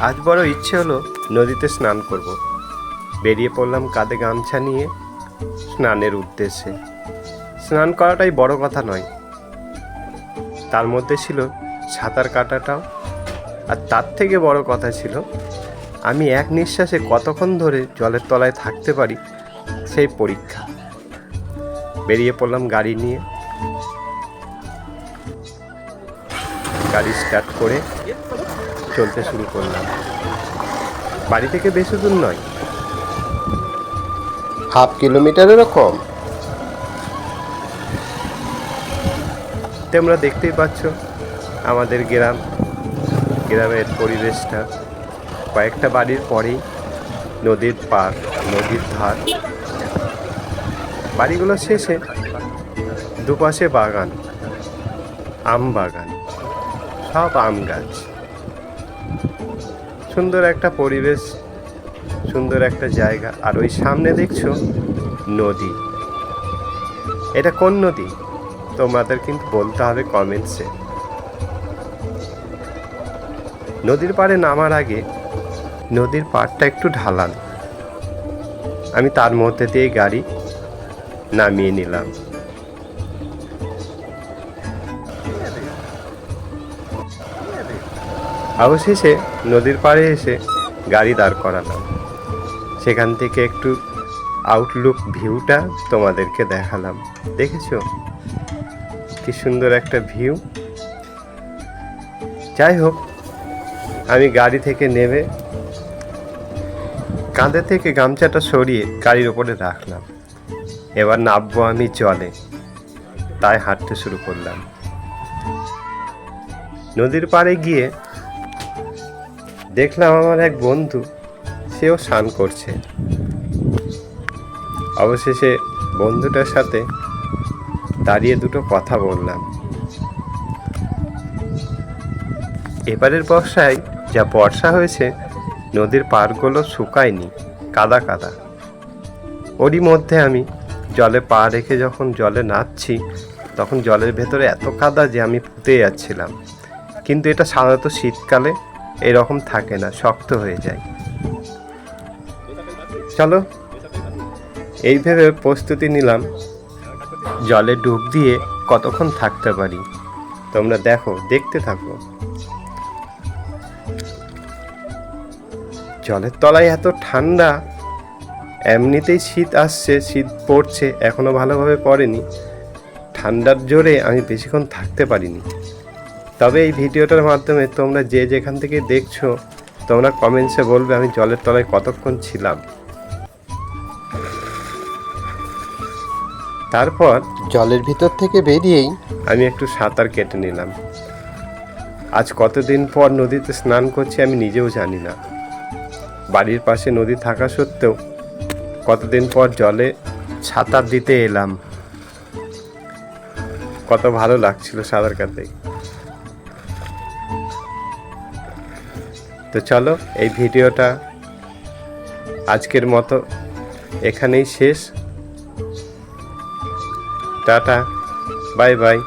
আজ বড় ইচ্ছে হলো নদীতে স্নান করব। বেরিয়ে পড়লাম কাঁধে গামছা নিয়ে স্নানের উদ্দেশ্যে। স্নান করাটাই বড় কথা নয়। তার মধ্যে ছিল সাঁতার কাটাটাও। আর তার থেকে বড় কথা ছিল, আমি এক নিঃশ্বাসে কতক্ষণ ধরে জলের তলায় থাকতে পারি সেই পরীক্ষা। বেরিয়ে পড়লাম গাড়ি নিয়ে। গাড়ি স্টার্ট করে চলতে শুরু করলাম। বাড়ি থেকে বেশি দূর নয়। হাফ কিলোমিটারেরও কম তোমরা দেখতেই পাচ্ছ আমাদের গ্রাম গ্রামের পরিবেশটা। কয়েকটা বাড়ির পরেই নদীর পার নদীর ধার। বাড়িগুলো শেষে দুপাশে বাগান আম বাগান সব আম গাছ। সুন্দর একটা পরিবেশ, সুন্দর একটা জায়গা। আর ওই সামনে দেখছ নদী। এটা কোন নদী? তোমাদের কিন্তু বলতে হবে কমেন্টসে নদীর পাড়ে নামার আগে নদীর পাড়টা একটু ঢালান। আমি তার মধ্যে দিয়ে গাড়ি নামিয়ে নিলাম। অবশেষে নদীর পাড়ে এসে গাড়ি দাঁড় করালাম। সেখান থেকে একটু আউটলুক ভিউটা তোমাদেরকে দেখালাম। দেখেছ? কি সুন্দর একটা ভিউ যাই হোক, আমি গাড়ি থেকে নেমে কাঁধে থেকে গামছাটা সরিয়ে গাড়ির ওপরে রাখলাম। এবার নামবো আমি জলে। তাই হাঁটতে শুরু করলাম। নদীর পাড়ে গিয়ে দেখলাম আমার এক বন্ধু, সেও স্নান করছে। অবশেষে বন্ধুটার সাথে দাঁড়িয়ে দুটো কথা বললাম। এবারের বর্ষায় যা বর্ষা হয়েছে, নদীর পাড়গুলো শুকায়নি, কাদা কাদা। ওরই মধ্যে আমি জলে পা রেখে যখন জলে নাচছি, তখন জলের ভেতরে এত কাদা যে আমি পুঁতে যাচ্ছিলাম। কিন্তু এটা সাধারণত শীতকালে এরকম থাকে না, শক্ত হয়ে যায়। চলো, এই ভেবে প্রস্তুতি নিলাম। জলে ডুব দিয়ে কতক্ষণ থাকতে পারি? তোমরা দেখো, দেখতে থাকো। জলের তলায় এত ঠান্ডা, এমনিতেই শীত আসছে, শীত পড়ছে, এখনও ভালোভাবে পড়েনি। ঠান্ডার জোরে আমি বেশিক্ষণ থাকতে পারিনি। তবে এই ভিডিওটার মাধ্যমে তোমরা যে যেখান থেকে দেখছ তোমরা কমেন্টসে বলবে আমি জলের তলায় কতক্ষণ ছিলাম। তারপর জলের ভিতর থেকে বেরিয়েই আমি একটু সাঁতার কেটে নিলাম। আজ কতদিন পর নদীতে স্নান করছি আমি নিজেও জানি না। বাড়ির পাশে নদী থাকা সত্ত্বেও কতদিন পর জলে সাঁতার দিতে এলাম। কত ভালো লাগছিল সাঁতার কাটতে। তো চলো এই ভিডিওটা আজকের মতো এখানেই শেষ। Tata bye bye.